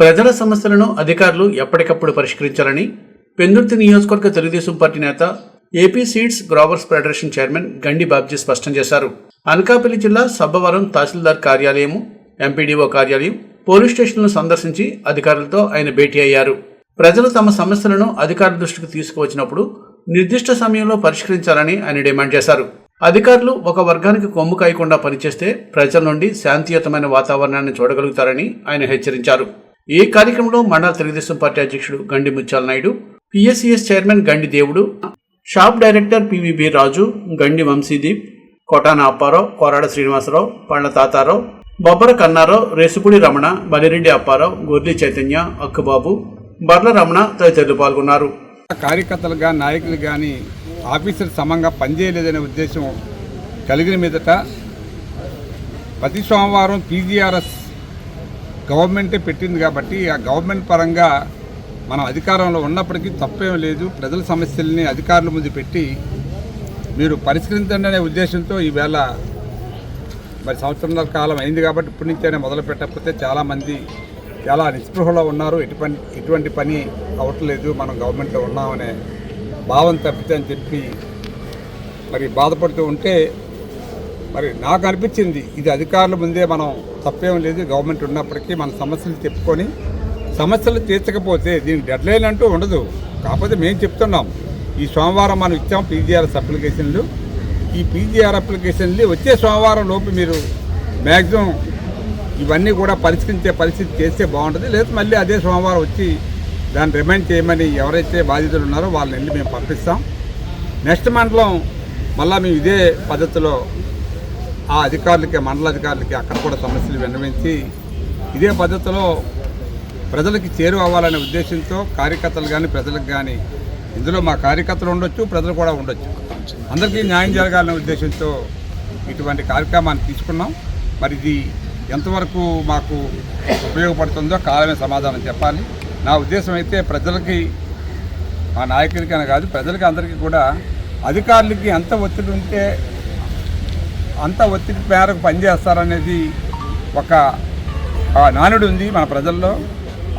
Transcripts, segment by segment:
ప్రజల సమస్యలను అధికారులు ఎప్పటికప్పుడు పరిష్కరించాలని పెందుర్తి నియోజకవర్గ తెలుగుదేశం పార్టీ నేత AP seeds growers federation chairman Gandi Babji స్పష్టం చేశారు. అనకాపల్లి జిల్లా సబ్బవరం తహసీల్దార్ కార్యాలయము ఎంపీడీఓ కార్యాలయం పోలీస్ స్టేషన్లను సందర్శించి అధికారులతో ఆయన భేటీ అయ్యారు. ప్రజలు తమ సమస్యలను అధికారుల దృష్టికి తీసుకువచ్చినప్పుడు నిర్దిష్ట సమయంలో పరిష్కరించాలని ఆయన డిమాండ్ చేశారు. అధికారులు ఒక వర్గానికి కొమ్ము కాయకుండా పనిచేస్తే ప్రజల నుండి శాంతియుతమైన వాతావరణాన్ని చూడగలుగుతారని ఆయన హెచ్చరించారు. ఈ కార్యక్రమంలో మండల తెలుగుదేశం పార్టీ అధ్యక్షుడు Gandi Mutyala Naidu PSCS chairman Gandi Devudu shop director PVB Raju Gandi Vamsideep Kotana Apparao Korada Srinivasarao Pandla Tatarao Bobbara Kannarao రేసుకుడి Ramana Balireddy Apparao Gorli Chaitanya అక్కుబాబు Barla Ramana తదితరులు పాల్గొన్నారు. కార్యకర్తలు కానీ నాయకులు కానీ ఆఫీసర్ సమంగా పనిచేయలేదనే ఉద్దేశం కలిగిన మీదట ప్రతి సోమవారం పీజీఆర్ఎస్ గవర్నమెంటే పెట్టింది కాబట్టి ఆ గవర్నమెంట్ పరంగా మనం అధికారంలో ఉన్నప్పటికీ తప్పేం లేదు. ప్రజల సమస్యల్ని అధికారుల ముందు పెట్టి మీరు పరిష్కరించండి అనే ఉద్దేశంతో ఈవేళ మరి సంవత్సరంన్నర కాలం అయింది కాబట్టి ఇప్పటి నుంచైనా మొదలు పెట్టకపోతే చాలామంది చాలా నిస్పృహలో ఉన్నారు. ఎటువంటి ఎటువంటి పని అవ్వట్లేదు. మనం గవర్నమెంట్లో ఉన్నామనే భావం తప్పితే అని చెప్పి మరి బాధపడుతూ ఉంటే మరి నాకు అనిపించింది ఇది అధికారుల ముందే మనం తప్పేం లేదు గవర్నమెంట్ ఉన్నప్పటికీ మన సమస్యలు చెప్పుకొని సమస్యలు తీర్చకపోతే దీని డెడ్లైన్ అంటూ ఉండదు. కాకపోతే మేము చెప్తున్నాం ఈ సోమవారం మనం ఇచ్చాం పీజీఆర్ఎస్ అప్లికేషన్లు. ఈ పీజీఆర్ అప్లికేషన్లు వచ్చే సోమవారం లోపు మీరు మ్యాక్సిమం ఇవన్నీ కూడా పరిష్కరించే పరిస్థితి చేస్తే బాగుంటుంది. లేదా మళ్ళీ అదే సోమవారం వచ్చి దాన్ని రిమైండ్ చేయమని ఎవరైతే బాధితులు ఉన్నారో వాళ్ళని వెళ్ళి మేము పంపిస్తాం. నెక్స్ట్ మండలం మళ్ళీ మేము ఇదే పద్ధతిలో ఆ అధికారులకి మండల అధికారులకి అక్కడ కూడా సమస్యలు విన్నవించి ఇదే పద్ధతిలో ప్రజలకి చేరువ అవ్వాలనే ఉద్దేశంతో కార్యకర్తలు కానీ ప్రజలకు కానీ ఇందులో మా కార్యకర్తలు ఉండొచ్చు ప్రజలు కూడా ఉండొచ్చు. అందరికీ న్యాయం జరగాలనే ఉద్దేశంతో ఇటువంటి కార్యక్రమాన్ని తీసుకున్నాం. మరి ఇది ఎంతవరకు మాకు ఉపయోగపడుతుందో కాలమే సమాధానం చెప్పాలి. నా ఉద్దేశం అయితే ప్రజలకి మా నాయకుడికైనా కాదు ప్రజలకి అందరికీ కూడా అధికారులకి ఎంత ఒత్తిడి ఉంటే అంత ఒత్తిడి మేరకు పనిచేస్తారనేది ఒక నానుడు ఉంది మన ప్రజల్లో.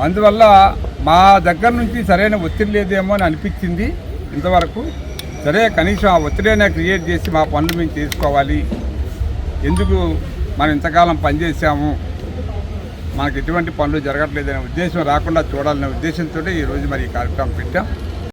అందువల్ల మా దగ్గర నుంచి సరైన ఒత్తిడి లేదేమో అని అనిపించింది ఇంతవరకు. సరే కనీసం ఆ ఒత్తిడైనా క్రియేట్ చేసి మా పనులు మేము చేసుకోవాలి. ఎందుకు మనం ఇంతకాలం పనిచేసాము మనకు ఎటువంటి పనులు జరగట్లేదనే ఉద్దేశం రాకుండా చూడాలనే ఉద్దేశంతో ఈరోజు మరి ఈ కార్యక్రమం పెట్టాం.